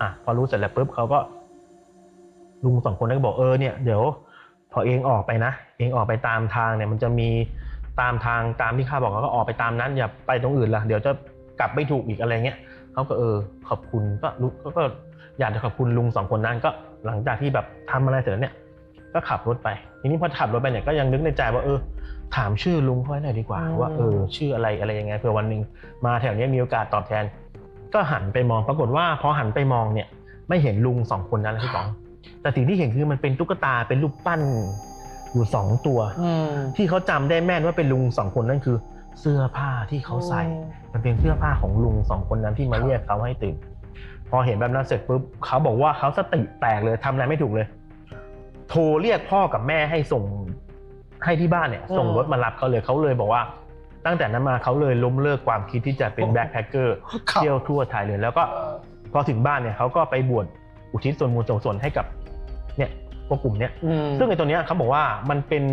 อะพอรู้เสร็จแล้วปุ๊บเขาก็ ลุงสองคนก็บอกเออเนี่ยเดี๋ยว พอเองออกไปนะเองออกไปตามทางเนี่ยมันจะมีตามทางตามที่ข้าบอกเขาก็ออกไปตามนั้นอย่าไปตรงอื่นละเดี๋ยวจะกลับไม่ถูกอีกอะไรเงี้ยเขาก็เออขอบคุณก็ลุก็ก็อยากจะขอบคุณลุงสองคนนั้นก็หลังจากที่แบบทำอะไรเสร็จแล้วเนี่ย ก็ขับรถไปทีนี้พอขับรถไปเนี่ยก็ยังนึกในใจว่าเออ ถามชื่อลุงเขาหน่อยดีกว่าว่าเออ ชื่ออะไรอะไรยังไงเผื่อวันหนึ่งมาแถวนี้มีโอกาสตอบแทน ก็หันไปมองปรากฏว่าพอหันไปมองเนี่ยไม่เห็นลุงสองคนนั้นแล้วพี่ป๋องแต่สิ่งที่เห็นคือมันเป็นตุ๊กตาเป็นรูปปั้นอยู่สองตัวอืมที่เขาจำได้แม่นว่าเป็นลุงสองคนนั่นคือ เสื้อผ้าที่เขาใส่ มันเป็นเสื้อผ้าของลุงสองคนนั้นที่มาเรียกเขาให้ตื่น พอเห็นแบบนั้นเสร็จปุ๊บเขาบอกว่าเขาสติแตกเลยทำอะไรไม่ถูกเลย โทรเรียกพ่อกับแม่ให้ส่งให้ที่บ้านเนี่ย ส่งรถมารับเขาเลยเขาเลยบอกว่า ตั้งแต่นั้นมาเขาเลยล้มเลิกความคิดที่จะเป็นแบ็คแพคเกอร์ครับ เที่ยวทั่วไทยเลย แล้วก็พอถึงบ้านเนี่ยเขาก็ไปบวชอุทิศส่วนบุญส่วนกุศลให้กับเนี่ยพวกกลุ่มเนี้ยอืม ซึ่งในตัวเนี้ยเขาบอกว่ามันเป็น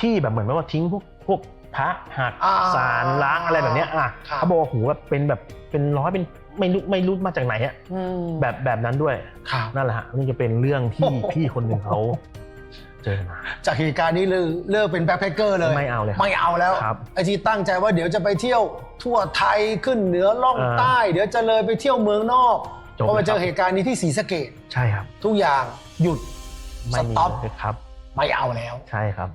ที่แบบเหมือนว่าทิ้งพวกพวกพระหักอ่าสารล้างอะไรแบบเนี้ยอะครับ เขาบอกว่าโหแบบเป็นแบบเป็นร้อยเป็นไม่รู้ไม่รู้มาจากไหนอะอืมแบบแบบนั้นด้วยครับ นั่นแหละฮะนี่จะเป็นเรื่องที่โอ้โหพี่คนหนึ่งเขา เจอมา จากเหตุการณ์นี้เลยเลิกเป็นแบ็คแพคเกอร์เลยไม่เอาเลยครับไม่เอาแล้วครับไอที่ตั้งใจว่าเดี๋ยวจะไปเที่ยวทั่วไทยขึ้นเหนือล่องอ่าใต้ เดี๋ยวจะเลยไปเที่ยวเมืองนอกจบพอมาแล้วเจอครับ เหตุการณ์นี้ที่ศรีสะเกดใช่ครับ ทุกอย่างหยุดไม่มีสต็อปเลยครับ ไม่เอาแล้ว ใช่ครับ